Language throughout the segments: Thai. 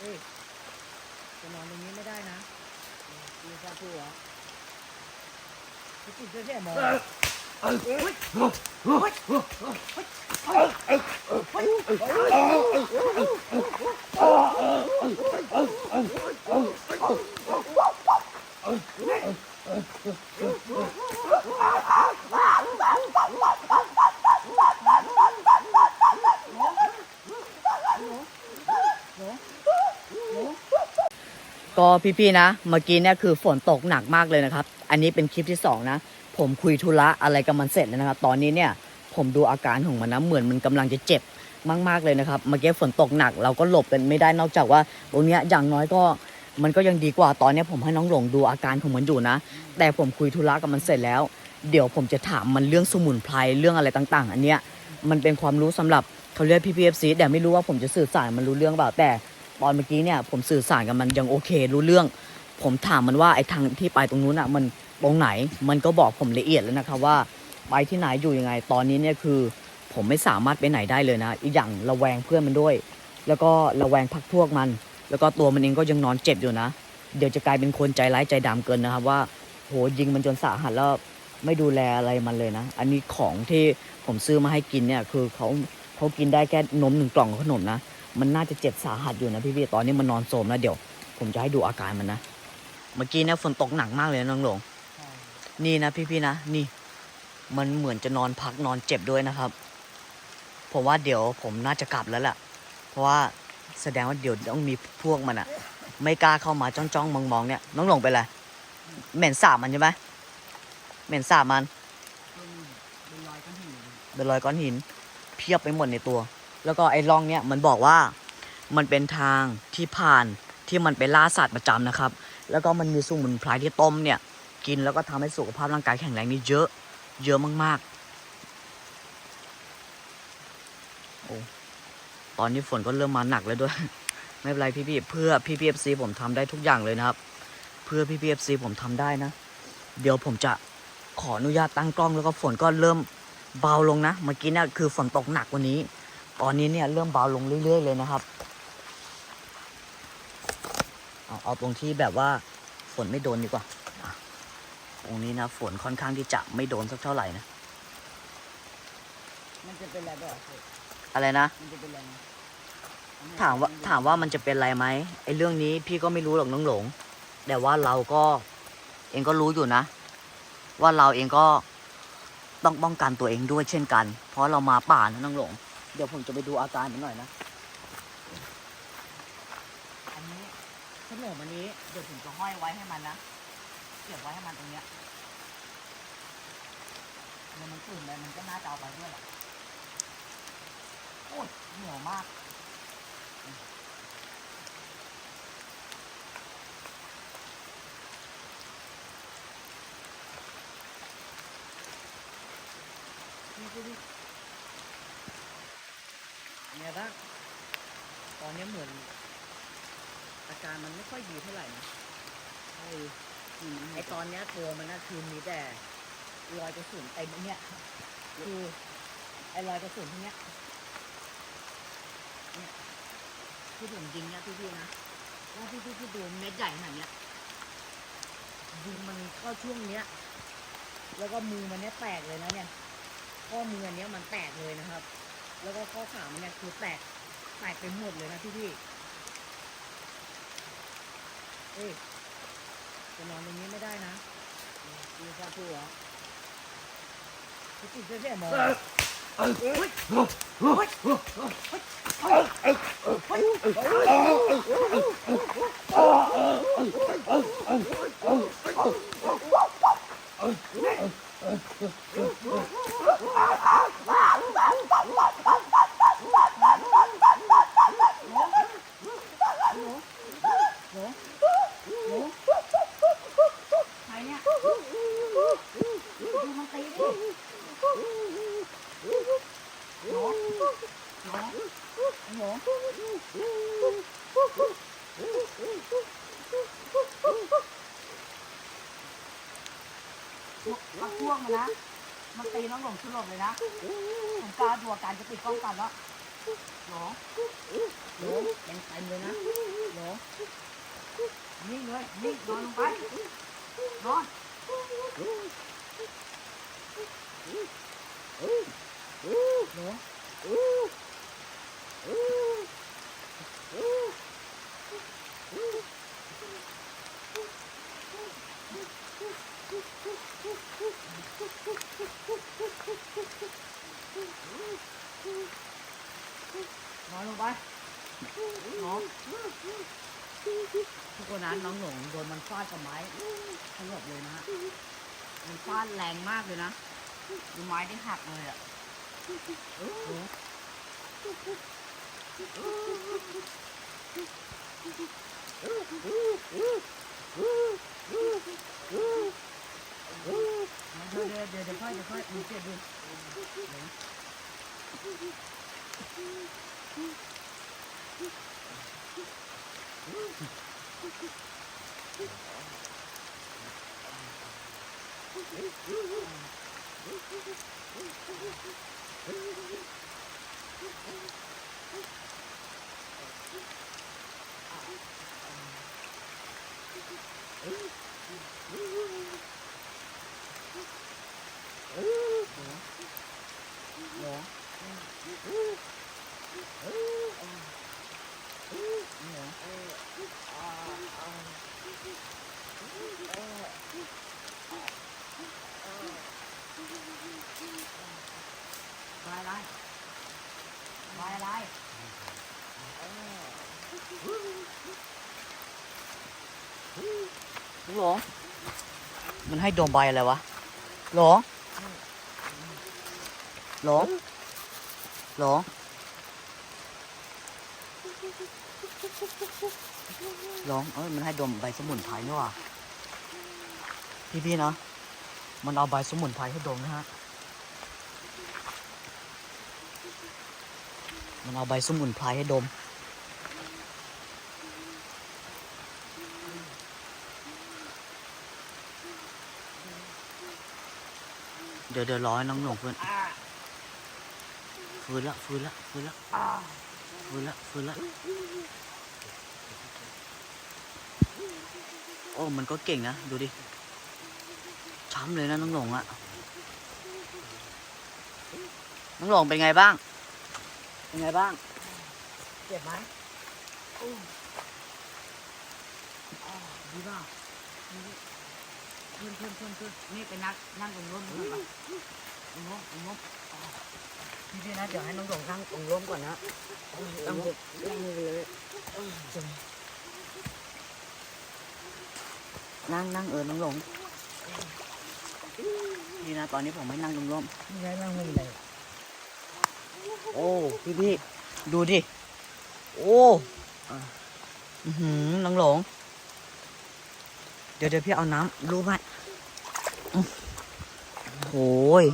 เอ้ยจะนอนตรงนี้ไม่ได้นะมีซาตัวเหรอพี่ติดเสื้อเสียหมอ ก็พี่ๆนะ เมื่อกี้เนี่ยคือฝนตกหนักมากเลยนะครับ อันนี้เป็นคลิปที่สองนะ ผมคุยธุระอะไรกับมันเสร็จแล้วนะครับ ตอนนี้เนี่ยผมดูอาการของมันนะเหมือนมันกำลังจะเจ็บมากๆเลยนะครับ เมื่อกี้ฝนตกหนักเราก็หลบกันไม่ได้นอกจากว่าตรงเนี้ยอย่างน้อยก็มันก็ยังดีกว่าตอนนี้ผมให้น้องหลงดูอาการของมันอยู่นะ แต่ผมคุยธุระกับมันเสร็จแล้ว เดี๋ยวผมจะถามมันเรื่องสมุนไพรเรื่องอะไรต่าง ๆ อันเนี้ยมันเป็นความรู้สำหรับเขาเรียกพี่พีเอฟซีแต่ไม่รู้ว่าผมจะสื่อสารมันรู้เรื่องเปล่าแต่ ตอนเมื่อกี้เนี่ยผมสื่อสารกับมันยังโอเครู้เรื่อง ผมถามมันว่าไอ้ทางที่ไปตรงนู้นอะมันตรงไหน มันก็บอกผมละเอียดแล้วนะครับว่าไปที่ไหนอยู่ยังไง ตอนนี้เนี่ยคือ ผมไม่สามารถไปไหนได้เลยนะ อีกอย่างระแวงเพื่อนมันด้วย แล้วก็ระแวงพักพวกมัน แล้วก็ตัวมันเองก็ยังนอนเจ็บอยู่นะ เดี๋ยวจะกลายเป็นคนใจร้ายใจดำเกินนะครับว่าโหยิงมันจนสาหัสแล้วไม่ดูแลอะไรมันเลยนะ อันนี้ของที่ผมซื้อมาให้กินเนี่ยคือเขาเขากินได้แค่นมหนึ่งกล่องขนมนะ มันน่าจะเจ็บสาหัสอยู่นะพี่ๆตอนนี้มันนอนโซมแล้วเดี๋ยว ผมจะให้ดูอาการมันนะ เมื่อกี้เนี่ยฝนตกหนักมากเลยนะน้องหลง นี่นะพี่ๆนะ นี่ มันเหมือนจะนอนพักนอนเจ็บด้วยนะครับ ผมว่าเดี๋ยวผมน่าจะกลับแล้วแหละเพราะว่าแสดงว่าเดี๋ยวต้องมีพวกมันอะไม่กล้าเข้ามาจ้องจ้องๆมองๆเนี่ยน้องหลงไปนไรเหม็นสาบมันใช่ไหมเหม็นสาบมันเป็นรอยก้อนหินเป็นรอยก้อนหินเพียบไปหมดในตัว แล้วก็ไอ้ร่องเนี่ยมันบอกว่ามันเป็นทางที่ผ่านที่มันไปล่าสัตว์ประจำนะครับ แล้วก็มันมีสมุนไพรที่ต้มเนี่ย กินแล้วก็ทำให้สุขภาพร่างกายแข็งแรงนี่เยอะ เยอะมากๆ โอ้ ตอนนี้ฝนก็เริ่มมาหนักแล้วด้วย ไม่เป็นไรพี่ๆเพื่อพี่พีเอฟซีผมทำได้ทุกอย่างเลยนะครับ เพื่อพี่พีเอฟซีผมทำได้นะ เดี๋ยวผมจะขออนุญาตตั้งกล้องแล้วก็ฝนก็เริ่มเบาลงนะ เมื่อกี้นี่ยคือฝนตกหนักกว่านี้ ตอนนี้เนี่ยเริ่มเบาลงเรื่อย ๆ เลยนะครับ เอาเอาตรงที่แบบว่าฝนไม่โดนดีกว่าอะตรงนี้นะฝนค่อนข้างที่จะไม่โดนสักเท่าไหร่นะ มันจะเป็นอะไรแบบอะไรนะ มันจะเป็นอะไรนะถามว่าถามว่ามันจะเป็นอะไรไหมไอ้เรื่องนี้พี่ก็ไม่รู้หรอกน้องหลง แต่ว่าเราก็เองก็รู้อยู่นะ ว่าเราเองก็ต้องป้องกันตัวเองด้วยเช่นกัน เพราะเรามาป่านะน้องหลง เดี๋ยวผมจะไปดูอาการมันหน่อยนะ อันนี้ขนมอันนี้ เดี๋ยวผมจะห้อยไว้ให้มันนะ เก็บไว้ให้มันตรงเนี้ยเดี๋ยวมันตื่นไปมันก็น่าจะเอาไปด้วยแหละโอ้ยเหนียวมากนี่คือดิ เนี่ยบ้างตอนนี้เหมือน อาการมันไม่ค่อยดีเท่าไหร่นะไอ้ไอ้ตอนเนี้ยตัวมันน่ะคือมีแต่รอยกระสุนเต็มไอ้เนี่ยคือไอ้รอยกระสุนที่เนี้ยเนี่ยที่ผมยิงเนี่ยพี่ๆนะว่าพี่ๆที่ดูเม็ดใหญ่ขนาดเนี้ยยิงมันเข้าช่วงเนี้ย แล้วก็มือมันเนี้ยแตกเลยนะเนี่ยข้อมืออันเนี้ยมันแตกเลยนะครับ แล้วก็ข้อขามันเนี่ยคือแตกแตกไปหมดเลยนะพี่พี่ๆเอ้ยจะนอนตรงนี้ไม่ได้นะมีซาตัวเหรอพี่ติดเสื้อเสียหมอหนูหนูใครเนี่ยดูมันตีดิหนูหนูหนูเอาพวกมันนะ มันตีน้องหลงสลบเลยนะผมกล้าดูอาการจะปิดกล้องกันแล้วหนูหนูยังเต็มเลยนะหนู นิ่งเลยนิ่งนอนลงไปนอนหนูนอนลงไปน้อง ทุกคนน้องหลงโดนมันฟาดกับไม้สลบเลยนะฮะมันฟาดแรงมากเลยนะดูไม้ที่หักเลยอะหนูเดี๋ยวเดี๋ยวเดี๋ยวเดี๋ยวค่อยเดี๋ยวค่อยดูเจ็บดูห นูบายอะไรบายอะไร หลงมันให้ดมใบอะไรวะหลงหลงหลงหลงเอ้ยมันให้ดมใบสมุนไพรนี่ว่าพี่ๆนะมันเอาใบสมุนไพรให้ดมนะฮะ มันเอาใบสมุนไพรให้ดม เดี๋ยวเดี๋ยวรอให้น้องหลงเพื่อนอ่าฟื้นละฟื้นละฟื้นละอ่าฟื้นละฟื้นละโอ้มันก็เก่งนะ ดูดิ ช้ำเลยนะน้องหลงอะน้องหลงเป็นไงบ้าง เป็นไงบ้าง เจ็บไหมอู้อ่าดีเปล่า ขึ้นขึ้นขึ้นขึ้นนี่ไปนั่งนั่งตรงร่มก่อนไปตรงร่มตรงร่มอ่พี่นะเดี๋ยวให้น้องหลงนั่งตรงร่มก่อนนะตั้งบกนั่งเลยนั่งนั่งเออน้องหลงนี่นะตอนนี้ผมไม่นั่งตรงร่มนี่ไงนั่งไม่เลยโอ้พี่พี่ดูดิโอ้อือหือน้องหลง เดี๋ยวเดี๋ยวพี่เอาน้ำรูปให้อื้อโอ้ย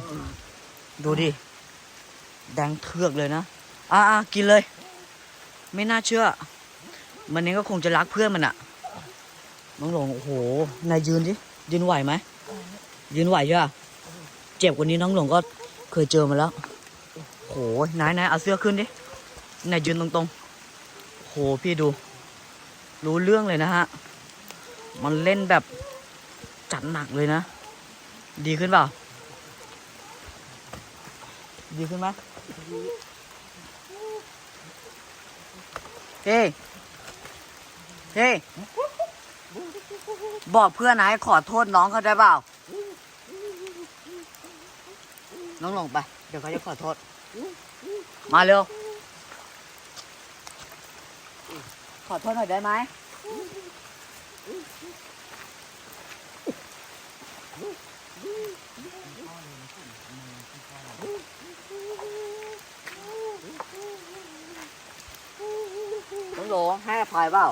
ดูดิ แดงเทือกเลยนะ อ่ากินเลย ไม่น่าเชื่อ มันเองก็คงจะรักเพื่อนมันอะน้องหลง โอ้โห นายยืนดิ ยืนไหวไหม ยืนไหวใช่ปะเจ็บกว่านี้น้องหลงก็เคยเจอมาแล้ว โห นายนายเอาเสื้อขึ้นดิ นายยืนตรงๆ โห พี่ดู รู้เรื่องเลยนะฮะ มันเล่นแบบจัดหนักเลยนะ ดีขึ้นเปล่า ดีขึ้นไหมเฮ้เฮ้บอกเพื่อนนายขอโทษน้องเขาได้เปล่า น้องลงไป เดี๋ยวเขาจะขอโทษ มาเร็ว ขอโทษหน่อยได้ไหม น้องโหล ให้อภัยเปล่า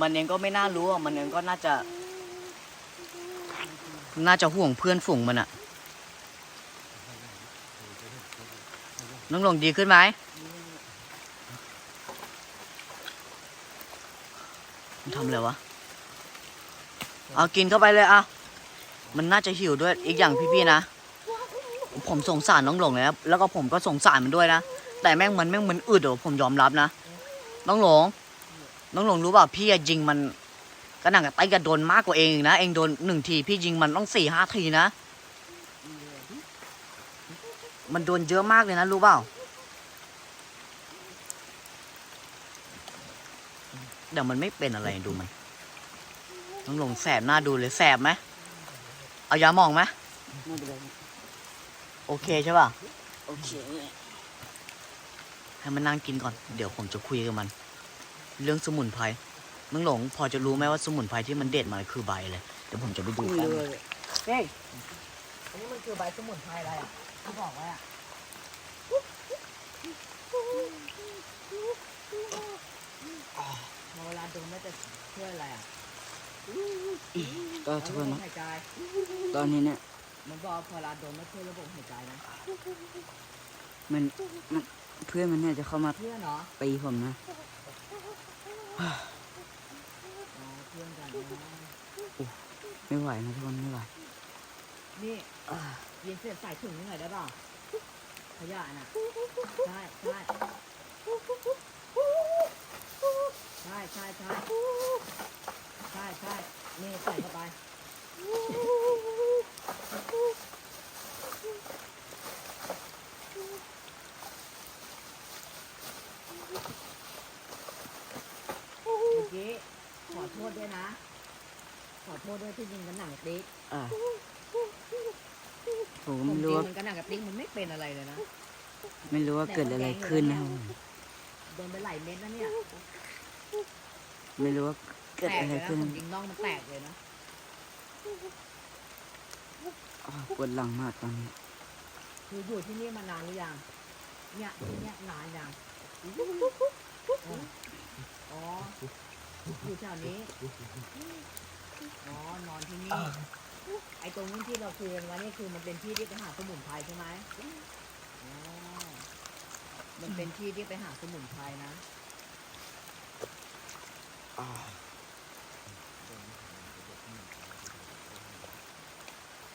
มันเองก็ไม่น่ารู้อะ มันเองก็น่าจะ น่าจะห่วงเพื่อนฝูงมันอะน้องหลงดีขึ้นไหม มันทำอะไรวะ เอากินเข้าไปเลยอะ มันน่าจะหิวด้วย อีกอย่างพี่ๆนะ ผมสงสารน้องหลงเลยนะแล้วก็ผมก็สงสารมันด้วยนะ แต่แม่งมันแม่งมันอึดเหรอผมยอมรับนะน้องหลงน้องหลงรู้เปล่าพี่ยิงมันกระหน่ำกับไตกระโดนมากกว่าเองอีกนะ เองโดนหนึ่งทีพี่ยิงมันต้องสี่ห้าทีนะ มันโดนเยอะมากเลยนะรู้เปล่าเดี๋ยวมันไม่เป็นอะไรดูมันน้องหลงแสบหน้าดูเลยแสบไหมเอายาหมองไหมโอเคใช่ป่ะโอเค ให้มันนั่งกินก่อน เดี๋ยวผมจะคุยกับมัน เรื่องสมุนไพรน้องหลง พอจะรู้ไหมว่าสมุนไพรที่มันเด็ดมาคือใบเลยเดี๋ยวผมจะไปดูไม่กันรู้เลยเฮ้ยอันนี้มันคือใบสมุนไพรอะไรอะที่บอกไว้อะพอเวลาดมแล้วจะช่วยอะไรอะก็ทุกคนระบบนะหายใจตอนนี้เนี่ยมันบอกพอเวลาดมแล้วช่วยระบบหายใจนะมันมัน เพื่อนมันเนี่ยจะเข้ามาเพื่อนเหรอตีผมนะเพื่อนกันนะไม่ไหวนะทุกคนไม่ไหวนี่เย็นเสร็จใส่ถุงนี่หน่อยได้ป่าขยะน่ะใช่ใช่ใช่ใช่ใช่ใช่ใช่นี่ใส่เข้าไปเมื่อกี้ขอโทษ ด้วยนะ ขอโทษด้วยที่ยิงกันหนังติ๊กอ่าผมผก็มไม่ยิรู้งว่ามันกันหนังกับติ๊กมันไม่เป็นอะไรเลยนะไม่รู้ว่าเกิดอะไรขึ้นนะครับผมโดนไปหลายเม็ดนะเนี่ยไม่รู้ว่าเกิดแตกอะไรเลยนะขึ้นผมยิงน้องมันแตกเลยนะอ่าปวดหลังมากตอนนี้ คืออยู่ที่นี่มานานหรือยังเนี่ยที่เนี่ยนานยังอ๋อ อยู่แถวนี้ อ๋อ นอนที่นี่ ไอ้ตรงนู้นที่เราคุยกันไว้นี่คือมันเป็นที่ที่ไปหาสมุนไพรใช่ไหมอ๋อมันเป็นที่ที่ไปหาสมุนไพรนะ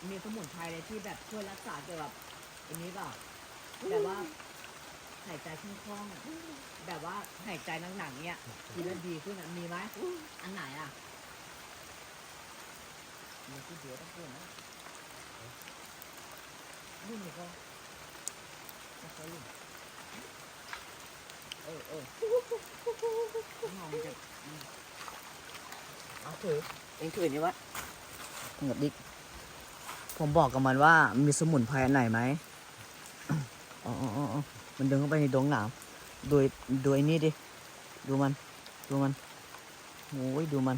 มีสมุนไพรอะไรที่แบบช่วยรักษาเกี่ยวกับอันนี้เปล่าแบบว่า หายใจคล่องๆแบบว่าหายใจหนักๆเนี่ยกินแล้วดีขึ้นอะมีไหมอันไหนอะมีที่เดียวต้องพูดนะนี่มีก็ไม่ค่อยรู้เออเออมองจะเอาถือเองถือนี่วะเงียบดิผมบอกกับมันว่ามีสมุนไพรอันไหนไหมอ๋ออ๋ออ๋ออ๋อ มันเดินเข้าไปในดงหนามโดยโดยนี่ดิ ดูมัน ดูมัน โอ้ย ดูมัน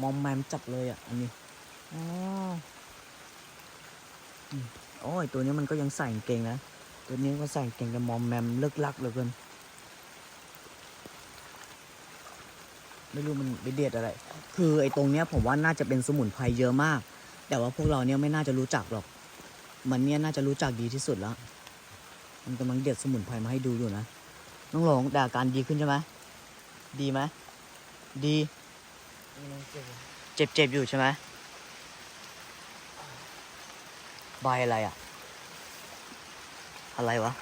มอมแมมจับเลยอะ อันนี้อ๋อโอ้ย ตัวนี้มันก็ยังใส่เก่งนะ ตัวนี้ก็ใส่กางเกงแต่มอมแมมเลิกลักเหลือเกิน ไม่รู้มันไปเด็ดอะไร คือไอ้ตรงเนี้ยผมว่าน่าจะเป็นสมุนไพรเยอะมาก แต่ว่าพวกเราเนี่ยไม่น่าจะรู้จักหรอก มันเนี่ยน่าจะรู้จักดีที่สุดแล้ว มันกำลังเด็ดสมุนไพรมาให้ดูอยู่นะน้องหลงแต่าการดีขึ้นใช่ไหมดีไหมดีเจ็บเจ็บอยู่ใช่ไหมใบอะไรอะ อะไรวะ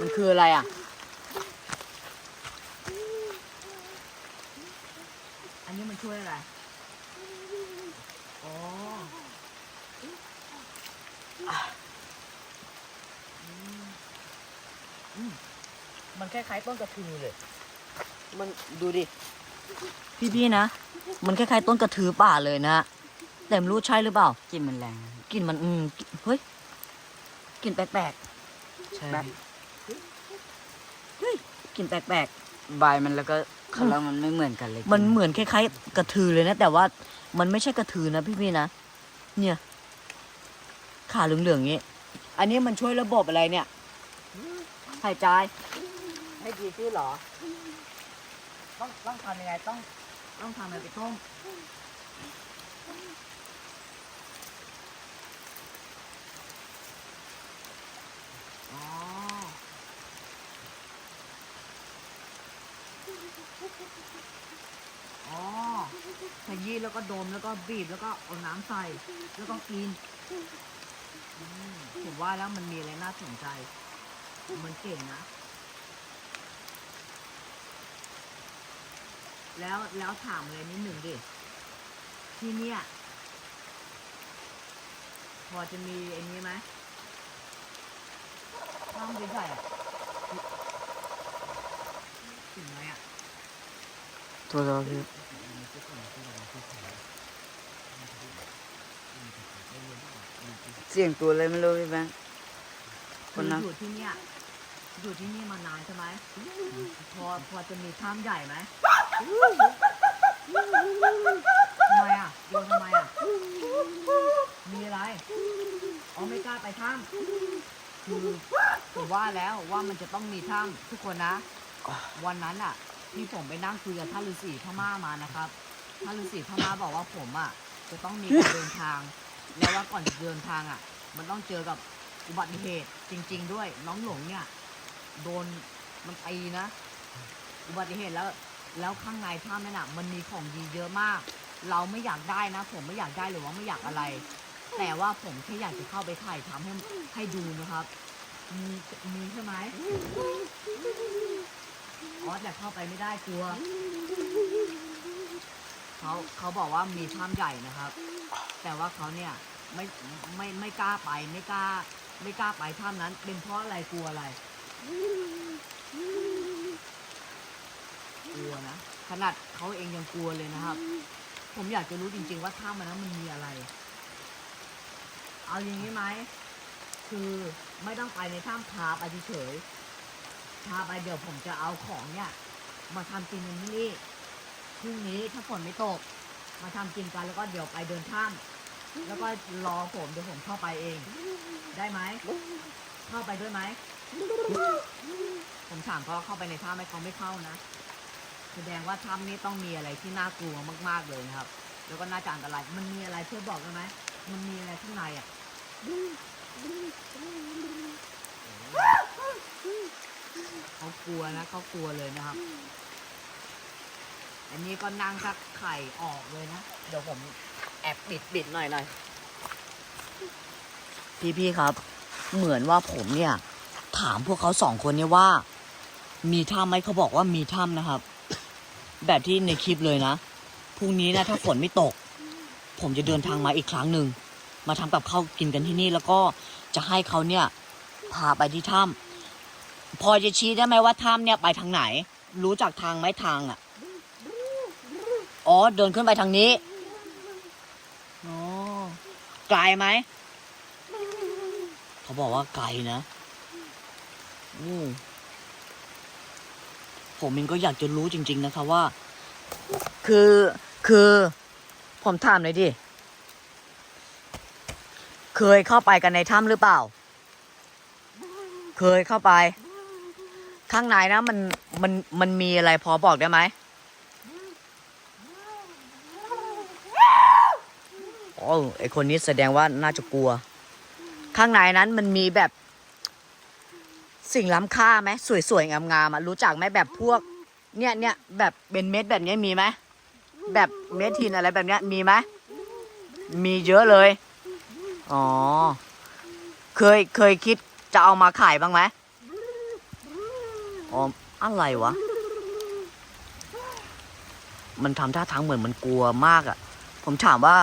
มันคืออะไรอะ อันนี้มันช่วยอะไร อ๋ออะอืมอืมมันคล้ายๆต้นกระทือเลย มันดูดิ พี่ๆนะ มันคล้ายๆต้นกระทือป่าเลยนะ แต่ไม่รู้ใช่หรือเปล่า กลินมันแรงนะครับกลิ่นมันอืมกลิ่นเฮ้ยกลิ่นแปลกใช่ๆแบบเฮ้ยกลิ่นแปลกๆใบมันแล้วก็คารามันไม่เหมือนกันเลยมันเหมือนคล้ายๆกระทือเลยนะ แต่ว่า มันไม่ใช่กระทือนะพี่ๆนะ เนี่ย ขาเหลืองๆอย่างงี้ อันนี้มันช่วยระบบอะไรเนี่ยหายใจ ให้ดีขึ้นเหรอ ต้องต้องทำยังไงต้อง ต้องทำอะไรไปต้มอ๋อ อ๋อขยี้แล้วก็ดมแล้วก็บีบแล้วก็เอาน้ำใส่ แล้วก็กินอืมผมว่าแล้วมันมีอะไรน่าสนใจ มันเก่งนะ แล้วแล้วถามเลยนิดหนึ่งดิ ที่เนี่ย พอจะมีไอ้นี้ไหมห้องใหญ่ๆอะถึงไหมอะ ตัวเราพี่เสียงตัวอะไรไม่รู้พี่แบงค์คคือนนั้น อยู่ที่เนี่ยอยู่ที่นี่มานานใช่ไหมพอพอจะมีถ้ำใหญ่ไหมทำไมอะโยนทำไมอะ มีอะไรอ๋อไม่กล้าไปถ้ำคือผมว่าแล้วว่ามันจะต้องมีถ้ำทุกคนนะ วันนั้นอะ ที่ผมไปนั่งคุยกับท่านฤาษีพม่ามานะครับท่านฤาษีพม่าบอกว่าผมอะจะต้องมีการเดินทาง แล้วว่าก่อนจะเดินทางอะ มันต้องเจอกับอุบัติเหตุจริง ๆ ด้วยน้องหลงเนี่ยโดนมันตีนะ อุบัติเหตุแล้ว แล้วข้างในถ้ำนั่นน่ะมันมีของดีเยอะมาก เราไม่อยากได้นะ ผมไม่อยากได้หรือว่าไม่อยากอะไร แต่ว่าผมแค่อยากจะเข้าไปถ่ายทำให้ให้ดูนะครับมีมีใช่ไหม อ๋อแต่เข้าไปไม่ได้กลัว เขาเขาบอกว่ามีถ้ำใหญ่นะครับ แต่ว่าเขาเนี่ยไม่ไม่ไม่กล้าไปไม่กล้า ไม่กล้าไปถ้ำนั้น เป็นเพราะอะไรกลัวอะไร กลัวนะขนาดเขาเองยังกลัวเลยนะครับ ผมอยากจะรู้จริง ๆ ว่าถ้ำมันนั้นมันมีอะไร เอาอย่างนี้ไหมคือไม่ต้องไปในถ้ำพาไปเฉย พาไปเดี๋ยวผมจะเอาของเนี่ย มาทำกินกันที่นี่พรุ่งนี้ถ้าฝนไม่ตก มาทำกินกันแล้วก็เดี๋ยวไปเดินถ้ำแล้วก็รอผมเดี๋ยวผมเข้าไปเอง ได้ไหมเข้าไปด้วยไหม ผมถามเขาว่าเข้าไปในถ้ำไหมเขาไม่เข้านะ แสดงว่าถ้ำนี้ต้องมีอะไรที่น่ากลัวมาก ๆเลยนะครับ แล้วก็น่าจะอันตรายมันมีอะไรช่วยบอกได้ไหมมันมีอะไรข้างในอะ เขากลัวนะเขากลัวเลยนะครับ อันนี้ก็นั่งทักไข่ออกเลยนะ เดี๋ยวผมแอบบิดบิดหน่อยหน่อยพี่ๆครับ เหมือนว่าผมเนี่ย ถามพวกเขาสองคนเนี่ยว่า มีถ้ำไหมเขาบอกว่ามีถ้ำนะครับ แบบที่ในคลิปเลยนะพรุ่งนี้นะถ้าฝนไม่ตก ผมจะเดินทางมาอีกครั้งหนึ่งมาทำกับข้าวกินกันที่นี่แล้วก็จะให้เขาเนี่ยพาไปที่ถ้ำ พอจะชี้ได้ไหมว่าถ้ำเนี่ยไปทางไหน รู้จักทางไหมทางอะ อ๋อ เดินขึ้นไปทางนี้ อ๋อ ไกลไหม เขาบอกว่าไกลนะอู้ผมเองก็อยากจะรู้จริง ๆ นะครับว่า คือคือ ผมถามหน่อยดิ เคยเข้าไปกันในถ้ำหรือเปล่า เคยเข้าไป ข้างในนะมันมันมันมีอะไรพอบอกได้ไหมโอ้ไอคนนี้แสดงว่าน่าจะกลัว ข้างในนั้นมันมีแบบ สิ่งล้ำค่าไหมสวยๆงามๆอะรู้จักไหมแบบพวก เนี่ยเนี่ยแบบเป็นเม็ดแบบนี้มีไหมแบบเม็ดหินอะไรแบบเนี้ยมีไหมมีเยอะเลย อ๋อ เคยเคยคิดจะเอามาขายบ้างไหม อ๋ออะไรวะ มันทำท่าทางเหมือนมันกลัวมากอะ่ะ ผมถามว่า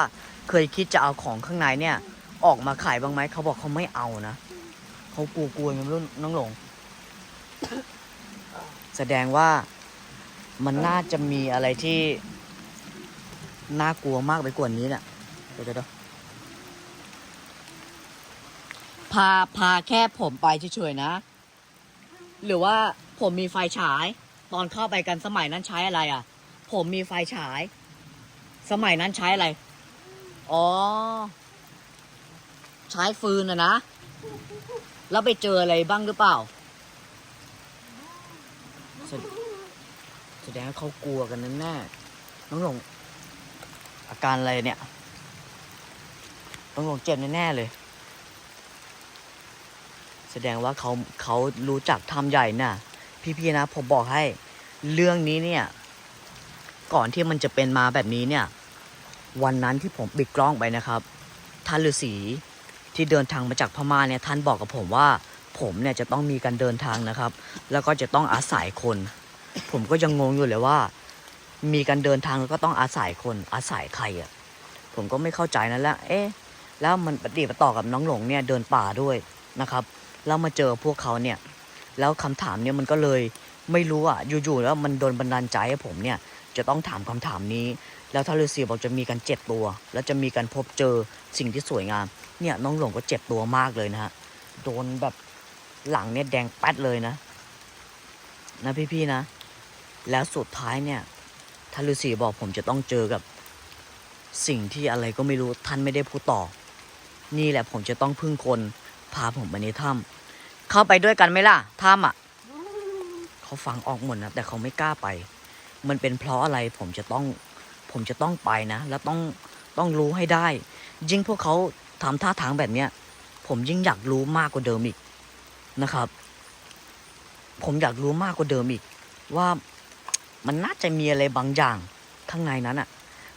เคยคิดจะเอาของข้างในเนี่ย ออกมาขายบ้างไหมเขาบอกเขาไม่เอานะเขากลัวกลัวๆไงไม่รู้น้องหลง แสดงว่ามันน่าจะมีอะไรที่ น่ากลัวมากไปกว่านี้น่ะเดี๋ยวเดี๋ยวพาพาแค่ผมไปเฉยๆนะ หรือว่าผมมีไฟฉาย ตอนเข้าไปกันสมัยนั้นใช้อะไรอะ ผมมีไฟฉาย สมัยนั้นใช้อะไร อ๋อ ใช้ฟืนนะนะ แล้วไปเจออะไรบ้างหรือเปล่า แสดงเขากลัวกันนั่นแน่น้องหลงอาการอะไรเนี่ย น้องหลงเจ็บแน่ๆเลย แสดงว่าเขาเขารู้จักทำใหญ่น่ะ พี่ๆนะผมบอกให้เรื่องนี้เนี่ย ก่อนที่มันจะเป็นมาแบบนี้เนี่ย วันนั้นที่ผมปิดกล้องไปนะครับท่านฤาษีที่เดินทางมาจากพม่าเนี่ยท่านบอกกับผมว่า ผมเนี่ยจะต้องมีการเดินทางนะครับ แล้วก็จะต้องอาศัยคน ผมก็ยังงงอยู่เลยว่า มีการเดินทางแล้วก็ต้องอาศัยคนอาศัยใครอะ่ะผมก็ไม่เข้าใจนั่นแหละเอ๊ะแล้วมันปฏิปต่อกับน้องหลงเนี่ยเดินป่าด้วยนะครับ แล้วมาเจอพวกเขาเนี่ย แล้วคำถามเนี่ยมันก็เลยไม่รู้อะอยู่ๆแล้วมันโดนบันดาลใจให้ผมเนี่ย จะต้องถามคำถามนี้ แล้วถ้าฤาษีบอกจะมีการเจ็บตัว แล้วจะมีการพบเจอสิ่งที่สวยงาม เนี่ยน้องหลงก็เจ็บตัวมากเลยนะฮะโดนแบบหลังเนี่ยแดงแป๊ดเลยนะ นะพี่ๆนะ แล้วสุดท้ายเนี่ยท่านฤาษีบอกผมจะต้องเจอกับสิ่งที่อะไรก็ไม่รู้ท่านไม่ได้พูดต่อ นี่แหละผมจะต้องพึ่งคน พาผมไปในถ้ำเข้าไปด้วยกันไหมล่ะถ้ำอะเขาฟังออกหมดนะแต่เขาไม่กล้าไป มันเป็นเพราะอะไรผมจะต้อง ผมจะต้องไปนะ แล้วต้องต้องรู้ให้ได้ ยิ่งพวกเขาทำท่าทางแบบเนี้ย ผมยิ่งอยากรู้มากกว่าเดิมอีกนะครับ ผมอยากรู้มากกว่าเดิมอีก ว่ามันน่าจะมีอะไรบางอย่างข้างในนั้นอะ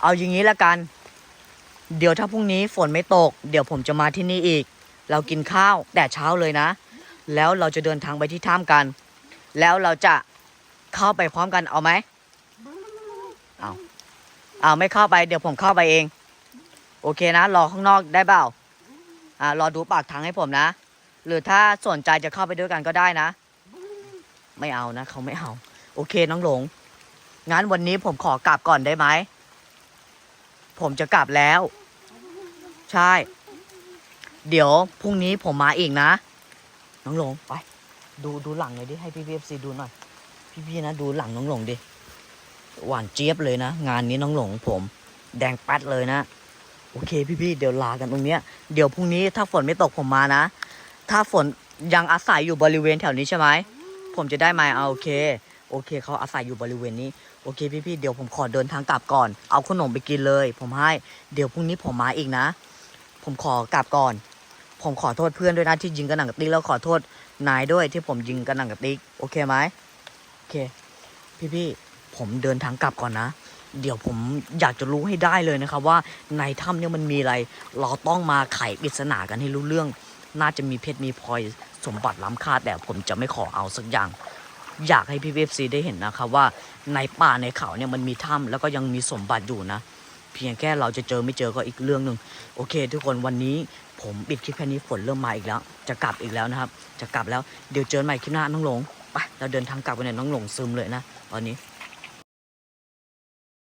เอาอย่างนี้ละกัน เดี๋ยวถ้าพรุ่งนี้ฝนไม่ตก เดี๋ยวผมจะมาที่นี่อีก เรากินข้าวแต่เช้าเลยนะ แล้วเราจะเดินทางไปที่ถ้ำกัน แล้วเราจะเข้าไปพร้อมกันเอาไหมเอาเอาไม่เข้าไปเดี๋ยวผมเข้าไปเอง โอเคนะ รอข้างนอกได้เปล่าอ่ารอดูปากทางให้ผมนะ หรือถ้าสนใจจะเข้าไปด้วยกันก็ได้นะ ไม่เอานะเขาไม่เอา โอเคน้องหลงงั้นวันนี้ผมขอกลับก่อนได้ไหม ผมจะกลับแล้ว ใช่ เดี๋ยวพรุ่งนี้ผมมาอีกนะ น้องหลงไป ดูดูหลังหน่อยดิให้พี่พีเอฟซีดูหน่อย พี่พี่นะดูหลังน้องหลงดิหวานเจี๊ยบเลยนะ งานนี้น้องหลงผม แดงป๊ดเลยนะ โอเคพี่พี่เดี๋ยวลากันตรงเนี้ยเดี๋ยวพรุ่งนี้ถ้าฝนไม่ตกผมมานะ ถ้าฝนยังอาศัยอยู่บริเวณแถวนี้ใช่ไหมผมจะได้ไหมเอาโอเค โอเคเขาอาศัยอยู่บริเวณนี้โอเคพี่พี่เดี๋ยวผมขอเดินทางกลับก่อน เอาขนมไปกินเลย ผมให้ เดี๋ยวพรุ่งนี้ผมมาอีกนะ ผมขอกลับก่อน ผมขอโทษเพื่อนด้วยนะที่ยิงกระหน่ำกับติ๊กแล้วขอโทษนายด้วยที่ผมยิงกระหน่ำกับติ๊กโอเคไหมโอเค พี่พี่ผมเดินทางกลับก่อนนะ เดี๋ยวผมอยากจะรู้ให้ได้เลยนะครับ ว่าในถ้ำเนี่ยมันมีอะไร เราต้องมาไขปริศนากันให้รู้เรื่อง น่าจะมีเพชรมีพลอยสมบัติล้ำค่าแต่ผมจะไม่ขอเอาสักอย่าง อยากให้พี่เวฟซีได้เห็นนะครับว่าในป่าในเขาเนี่ยมันมีถ้ำแล้วก็ยังมีสมบัติอยู่นะ เพียงแค่เราจะเจอไม่เจอก็อีกเรื่องหนึ่งโอเค ทุกคนวันนี้ ผมปิดคลิปแค่นี้ฝนเริ่มมาอีกแล้ว จะกลับอีกแล้วนะครับ จะกลับแล้วเดี๋ยวเจอใหม่คลิปหน้าน้องหลงไปเราเดินทางกลับกันเนี่ยน้องหลงซึมเลยนะ ตอนนี้